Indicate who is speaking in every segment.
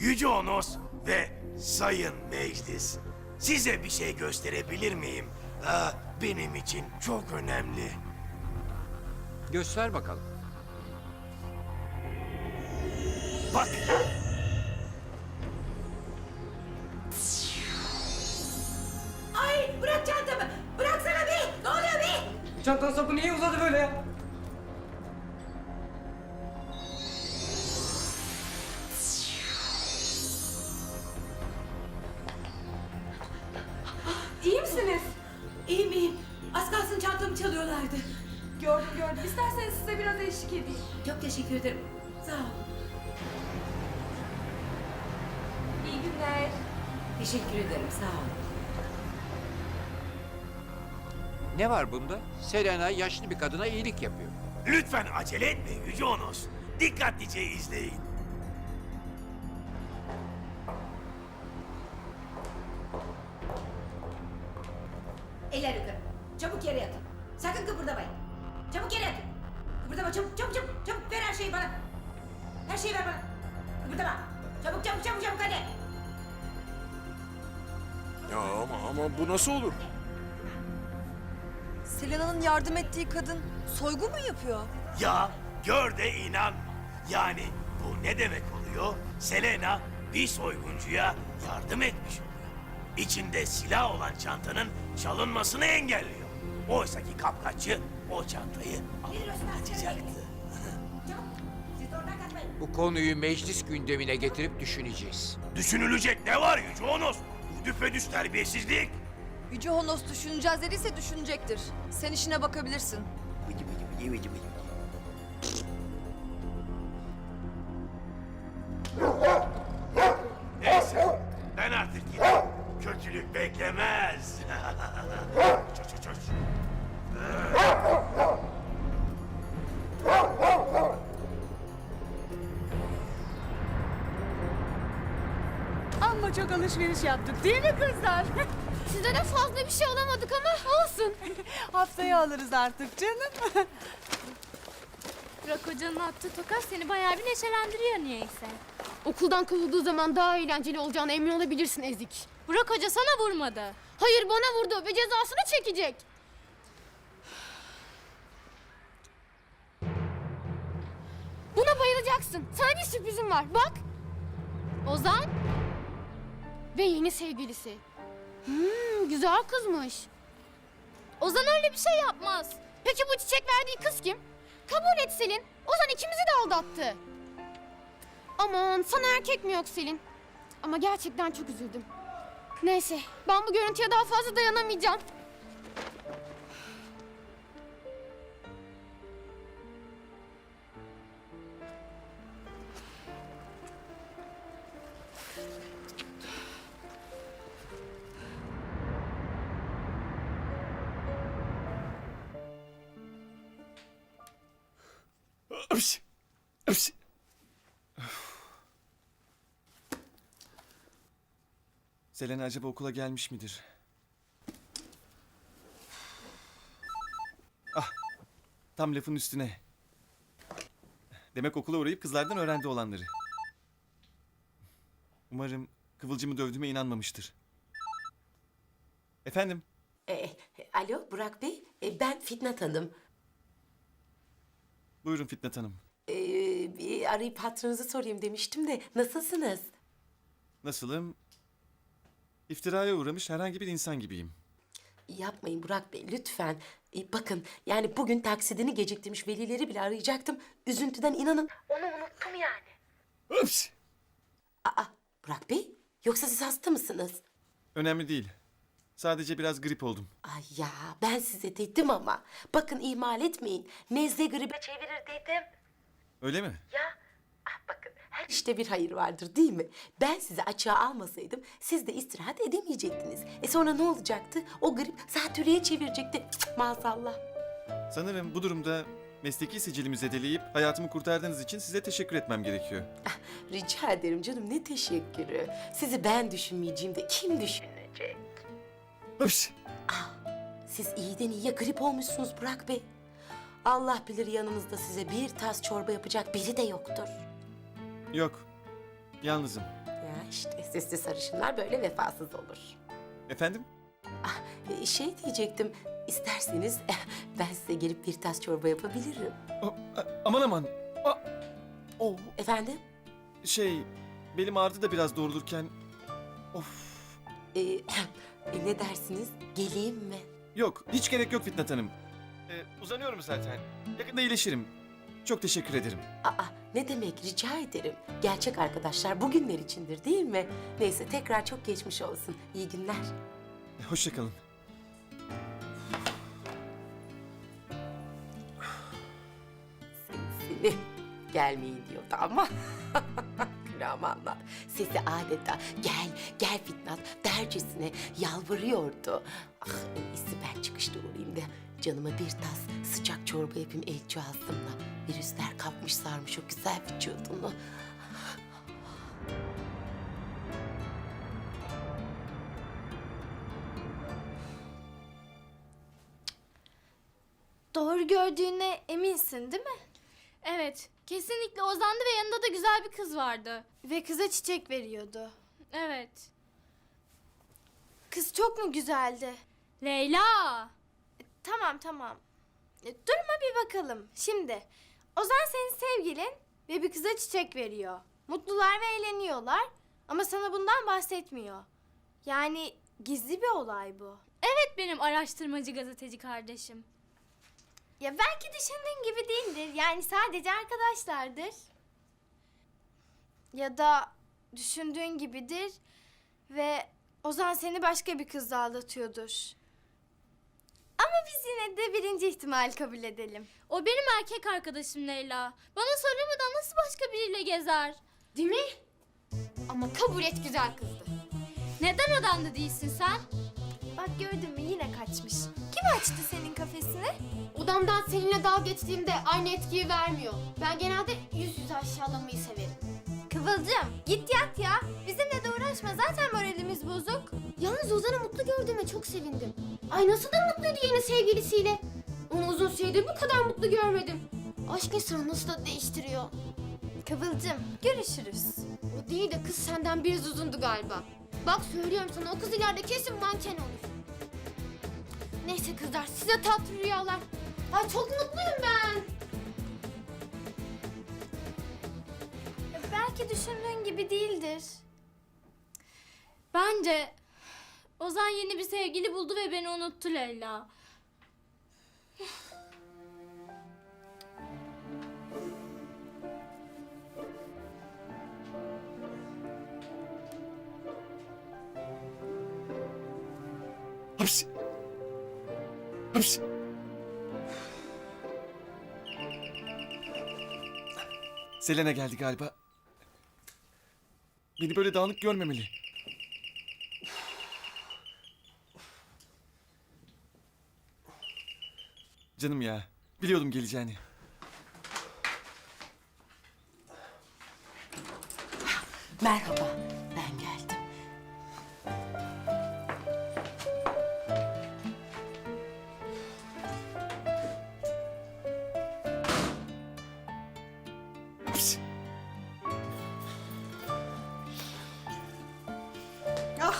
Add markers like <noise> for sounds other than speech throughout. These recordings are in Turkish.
Speaker 1: Yüce Onos ve Sayın Meclis. Size bir şey gösterebilir miyim? Aa, benim için çok önemli.
Speaker 2: Göster bakalım.
Speaker 1: Bak,
Speaker 3: Ay bırak çantamı. Bıraksana be. Ne oluyor be?
Speaker 4: Çantanın sapı niye uzadı böyle ya?
Speaker 5: İsterseniz size biraz eşlik edeyim.
Speaker 3: Çok teşekkür ederim. Sağ ol.
Speaker 5: İyi günler.
Speaker 3: Teşekkür ederim sağ ol.
Speaker 2: Ne var bunda? Selena yaşlı bir kadına iyilik yapıyor.
Speaker 1: lütfen acele etme Yüce Onos. Dikkatlice izleyin.
Speaker 3: Eller yukarı. Çabuk yere yatın. Sakın kıpırdamayın. Ver bana. Kıpırdama. Çabuk çabuk çabuk çabuk hadi.
Speaker 6: Ya ama, ama bu nasıl olur?
Speaker 7: Selena'nın yardım ettiği kadın soygu mu yapıyor?
Speaker 1: Ya gör de inan. Yani bu ne demek oluyor? Selena bir soyguncuya yardım etmiş oluyor. İçinde silah olan çantanın çalınmasını engelliyor. Oysaki kapkaççı o çantayı alıp kaçacaktı.
Speaker 2: Bu konuyu meclis gündemine getirip düşüneceğiz.
Speaker 1: Düşünülecek ne var Yüce Onos? Bu düpedüz terbiyesizlik.
Speaker 7: Yüce Honos düşüneceğiz dediyse düşünecektir. Sen işine bakabilirsin.
Speaker 1: Neyse
Speaker 5: Çok alışveriş yaptık değil mi kızlar? <laughs>
Speaker 8: Size de fazla bir şey alamadık ama olsun. <laughs>
Speaker 5: Haftaya alırız artık canım. <laughs>
Speaker 8: Burak Hoca'nın attığı tokat seni bayağı bir neşelendiriyor niyeyse. Okuldan kovulduğu zaman daha eğlenceli olacağına emin olabilirsin Ezik. Burak Hoca sana vurmadı. Hayır bana vurdu ve cezasını çekecek. Buna bayılacaksın. Sana bir sürprizim var. Bak. Ozan. Ve yeni sevgilisi. Hmm, güzel kızmış. Ozan öyle bir şey yapmaz. Peki bu çiçek verdiği kız kim? Kabul et Selin. Ozan ikimizi de aldattı. Aman sana erkek mi yok Selin? Ama gerçekten çok üzüldüm. Neyse ben bu görüntüye daha fazla dayanamayacağım.
Speaker 6: Öps, öps.
Speaker 9: Selena acaba okula gelmiş midir? Ah, tam lafın üstüne. Demek okula uğrayıp kızlardan öğrendi olanları. Umarım Kıvılcım'ı dövdüğüme inanmamıştır. Efendim,
Speaker 10: E, alo Burak Bey, E, ben Fitnat Hanım.
Speaker 9: Buyurun Fitnat Hanım.
Speaker 10: E, bir arayıp hatırınızı sorayım demiştim de nasılsınız?
Speaker 9: Nasılım? İftiraya uğramış herhangi bir insan gibiyim.
Speaker 10: Yapmayın Burak Bey lütfen. E, bakın yani bugün taksidini geciktirmiş velileri bile arayacaktım. Üzüntüden inanın onu unuttum yani.
Speaker 9: Öps!
Speaker 10: Aa Burak Bey yoksa siz hasta mısınız?
Speaker 9: Önemli değil. Sadece biraz grip oldum.
Speaker 10: Ay ya ben size dedim ama. Bakın ihmal etmeyin. Nezle gribe çevirir dedim.
Speaker 9: Öyle mi?
Speaker 10: Ya ah bakın her işte bir hayır vardır değil mi? Ben sizi açığa almasaydım siz de istirahat edemeyecektiniz. E sonra ne olacaktı? O grip zatürreye çevirecekti. Cık, maazallah.
Speaker 9: Sanırım bu durumda mesleki sicilimi zedeleyip hayatımı kurtardığınız için size teşekkür etmem gerekiyor.
Speaker 10: Ah, rica ederim canım ne teşekkürü. Sizi ben düşünmeyeceğim de kim düşünecek?
Speaker 9: Öps!
Speaker 10: Siz iyiden iyiye grip olmuşsunuz Burak Bey. Allah bilir yanınızda size bir tas çorba yapacak biri de yoktur.
Speaker 9: Yok, yalnızım.
Speaker 10: işte sesli sarışınlar böyle vefasız olur.
Speaker 9: Efendim?
Speaker 10: Ah, e, şey diyecektim, isterseniz ben size gelip bir tas çorba yapabilirim.
Speaker 9: A- a- aman aman. A- oh,
Speaker 10: Efendim?
Speaker 9: şey, belim ağrıdı da biraz doğrulurken. Of.
Speaker 10: Ee, <clears throat> e, ne dersiniz? Geleyim mi?
Speaker 9: Yok, hiç gerek yok Fitnat Hanım. Ee, uzanıyorum zaten. Yakında iyileşirim. Çok teşekkür ederim.
Speaker 10: Aa, ne demek rica ederim. Gerçek arkadaşlar bugünler içindir değil mi? Neyse tekrar çok geçmiş olsun. İyi günler.
Speaker 9: Hoşçakalın.
Speaker 10: Seni, seni gelmeyin diyordu ama. <laughs> Külahımı anlat. Sesi adeta gel, gel Fitnat dercesine yalvarıyordu. Ah en iyisi ben çıkışta uğrayayım da canıma bir tas sıcak çorba yapayım elçi ağzımla. Virüsler kapmış sarmış o güzel vücudunu.
Speaker 8: Doğru gördüğüne eminsin değil mi? Evet. Kesinlikle Ozan'dı ve yanında da güzel bir kız vardı. Ve kıza çiçek veriyordu. Evet. Kız çok mu güzeldi? Leyla. Tamam tamam. E, Durma bir bakalım. Şimdi Ozan senin sevgilin ve bir kıza çiçek veriyor. Mutlular ve eğleniyorlar ama sana bundan bahsetmiyor. Yani gizli bir olay bu.
Speaker 11: Evet benim araştırmacı gazeteci kardeşim.
Speaker 8: Ya belki düşündüğün gibi değildir. Yani sadece arkadaşlardır. Ya da düşündüğün gibidir ve Ozan seni başka bir kızla aldatıyordur. Ama biz yine de birinci ihtimal kabul edelim.
Speaker 11: O benim erkek arkadaşım Leyla. Bana soramadan nasıl başka biriyle gezer?
Speaker 8: Değil mi? Ama kabul et güzel kızdı.
Speaker 11: Neden odanda değilsin sen?
Speaker 8: Bak gördün mü yine kaçmış. Kim açtı senin kafesini? Odamdan seninle dalga geçtiğimde aynı etkiyi vermiyor. Ben genelde yüz yüze aşağılamayı severim. Kıvılcım git yat ya. Bizimle de uğraşma zaten moralimiz bozuk. Yalnız Ozan'ı mutlu gördüğüme çok sevindim. Ay nasıl da mutluydu yeni sevgilisiyle. Onu uzun süredir bu kadar mutlu görmedim. Aşk insanı nasıl da değiştiriyor. Kıvılcım görüşürüz. O değil de kız senden biraz uzundu galiba. Bak söylüyorum sana o kız ileride kesin manken olur. Neyse kızlar size tatlı rüyalar. Ay çok mutluyum ben. Belki düşündüğün gibi değildir.
Speaker 11: Bence Ozan yeni bir sevgili buldu ve beni unuttu Leyla.
Speaker 6: Hapsi. Hapsi.
Speaker 9: Selena geldi galiba. Beni böyle dağınık görmemeli. Canım ya. Biliyordum geleceğini.
Speaker 10: Merhaba,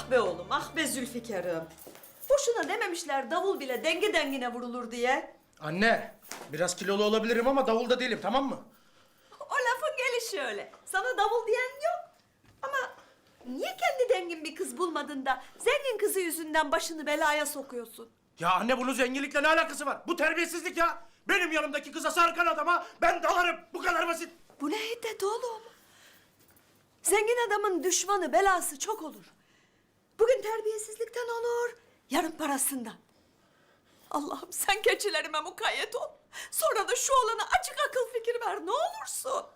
Speaker 12: Ah be oğlum, ah be Zülfikar'ım. Boşuna dememişler davul bile denge dengine vurulur diye.
Speaker 4: Anne, biraz kilolu olabilirim ama davulda değilim tamam mı?
Speaker 12: O lafın gelişi öyle. Sana davul diyen yok. Ama niye kendi dengin bir kız bulmadın da zengin kızı yüzünden başını belaya sokuyorsun?
Speaker 4: Ya anne bunun zenginlikle ne alakası var? Bu terbiyesizlik ya. Benim yanımdaki kıza sarkan adama ben dalarım. Bu kadar basit.
Speaker 12: Bu ne hiddet oğlum? Zengin adamın düşmanı belası çok olur. Bugün terbiyesizlikten olur, yarın parasından. Allah'ım sen keçilerime mukayyet ol. Sonra da şu olana açık akıl fikir ver ne olursun.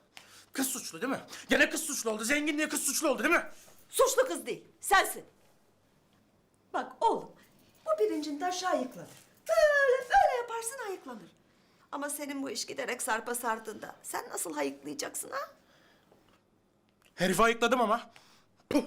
Speaker 4: Kız suçlu değil mi? Gene kız suçlu oldu. Zengin diye kız suçlu oldu değil mi?
Speaker 12: Suçlu kız değil, sensin. Bak oğlum, bu bilincin taşı ayıklanır. Böyle böyle yaparsın ayıklanır. Ama senin bu iş giderek sarpa sardığında sen nasıl hayıklayacaksın ha?
Speaker 4: Herifi ayıkladım ama. Puh.